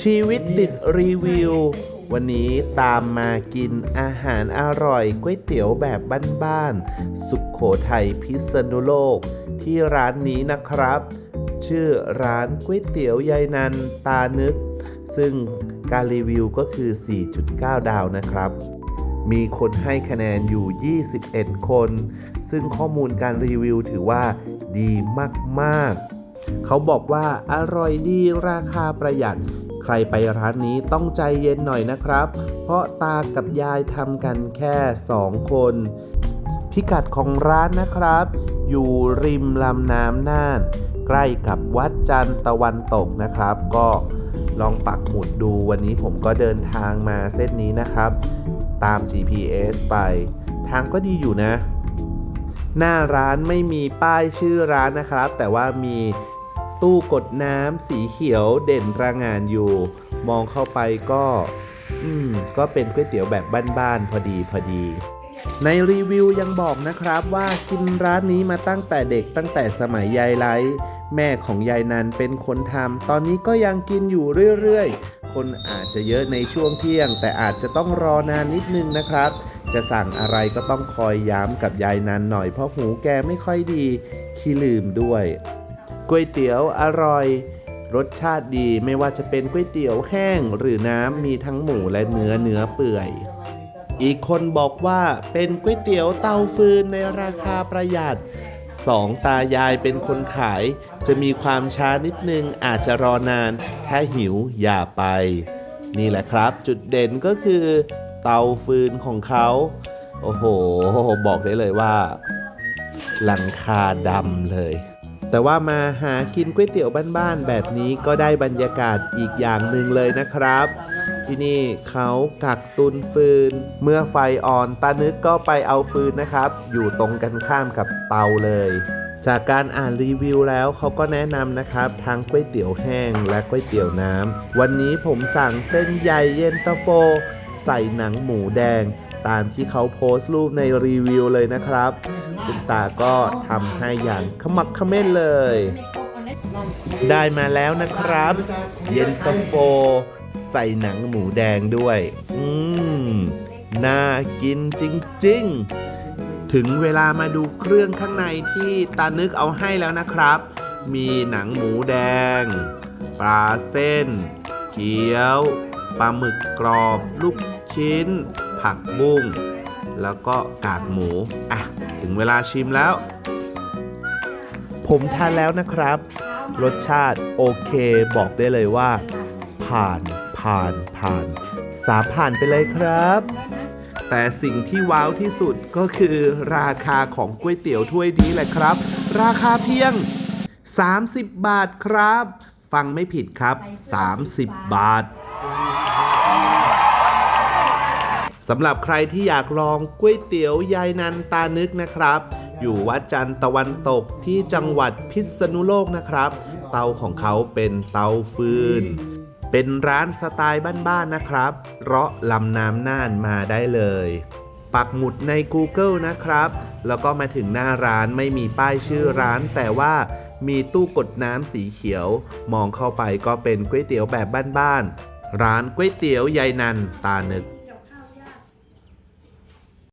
ชีวิตติดรีวิว วันนี้ตามมากินอาหารอร่อยก๋วยเตี๋ยวแบบบ้านๆสุขโขทัยพิษณุโลก ที่ร้านนี้นะครับ ชื่อร้านก๋วยเตี๋ยวยายนันตานึก ซึ่งการรีวิวก็คือ 4.9 ดาวนะครับ มีคนให้คะแนนอยู่ 21 คน ซึ่งข้อมูลการรีวิวถือว่าดีมากๆ เขาบอกว่าอร่อยดีราคาประหยัด ใครไปร้านนี้ต้องใจเย็นหน่อยนะครับ เพราะตากับยายทำกันแค่ 2 คน พิกัดของร้านนะครับ อยู่ริมลำน้ำน่าน ใกล้กับวัดจันทร์ตะวันตกนะครับ ก็ลองปักหมุดดูวันนี้ผมก็เดินทางมาเส้นนี้นะครับ ตาม GPS ไป ทางก็ดีอยู่นะ หน้าร้านไม่มีป้ายชื่อร้านนะครับ แต่ว่ามี ตู้กดน้ำสีเขียวเด่นระงานอยู่ มองเข้าไปก็ อืม ก็เป็นก๋วยเตี๋ยวแบบบ้านๆพอดีพอดี ในรีวิวยังบอกนะครับว่ากินร้านนี้มาตั้งแต่เด็กตั้งแต่สมัยยายไลท์แม่ของยายนันเป็นคนทำตอนนี้ก็ยังกินอยู่เรื่อยๆ คนอาจจะเยอะในช่วงเที่ยง แต่อาจจะต้องรอนานนิดนึงนะครับ จะสั่งอะไรก็ต้องคอยย้ำกับยายนันหน่อยเพราะหูแกไม่ค่อยดีขี้ลืมด้วย ก๋วยเตี๋ยวอร่อย รสชาติดีไม่ว่าจะเป็นก๋วยเตี๋ยวแห้งหรือน้ำมีทั้งหมูและเนื้อเนื้อเปื่อย อีกคนบอกว่าเป็นก๋วยเตี๋ยวเตาฟืนในราคาประหยัดสองตายายเป็นคนขาย จะมีความช้านิดนึงอาจจะรอนาน ถ้าหิวอย่าไป นี่แหละครับ จุดเด่นก็คือ เตาฟืนของเขา โอ้โห บอกได้เลยว่า หลังคาดำเลย แต่ว่ามาหากินก๋วยเตี๋ยวบ้านๆแบบนี้ก็ได้บรรยากาศอีกอย่างหนึ่งเลยนะครับ ที่นี่เขากักตุนฟืน เมื่อไฟอ่อนตานึกก็ไปเอาฟืนนะครับ อยู่ตรงกันข้ามกับเตาเลย จากการอ่านรีวิวแล้วเขาก็แนะนำนะครับทั้งก๋วยเตี๋ยวแห้งและก๋วยเตี๋ยวน้ำวันนี้ผมสั่งเส้นใหญ่เย็นตาโฟ ใส่หนังหมูแดง ตามที่เขาโพสต์รูปในรีวิวเลยนะครับ คุณตาก็ทำให้อย่างขมักเขม้นเลย ได้มาแล้วนะครับ เย็นตาโฟ ใส่หนังหมูแดงด้วย อืม น่ากินจริง ๆ ถึงเวลามาดูเครื่องข้างในที่ตานึกเอาให้แล้วนะครับ มีหนังหมูแดง ปลาเส้น เกี๊ยว ปลาหมึกกรอบ ลูกชิ้น ผักบุ้ง แล้วก็กากหมู อะ ถึงเวลาชิมแล้ว ผมทานแล้วนะครับ รสชาติโอเคบอกได้เลยว่า ผ่านผ่านผ่าน สามผ่านไปเลยครับ แต่สิ่งที่ว้าวที่สุดก็คือราคาของก๋วยเตี๋ยวถ้วยนี้แหละครับ ราคาเพียง 30 บาทครับ ฟังไม่ผิดครับ 30 บาท สำหรับใครที่อยากลองก๋วยเตี๋ยวยายนันตานึกนะครับ อยู่วัดจันตะวันตกที่จังหวัดพิษณุโลกนะครับ เตาของเขาเป็นเตาฟืน เป็นร้านสไตล์บ้านๆนะครับ เราะลำน้ำน่านมาได้เลย ปักหมุดใน Google นะครับ แล้วก็มาถึงหน้าร้านไม่มีป้ายชื่อร้าน แต่ว่ามีตู้กดน้ำสีเขียว มองเข้าไปก็เป็นก๋วยเตี๋ยวแบบบ้านๆร้านก๋วยเตี๋ยวยายนันตานึก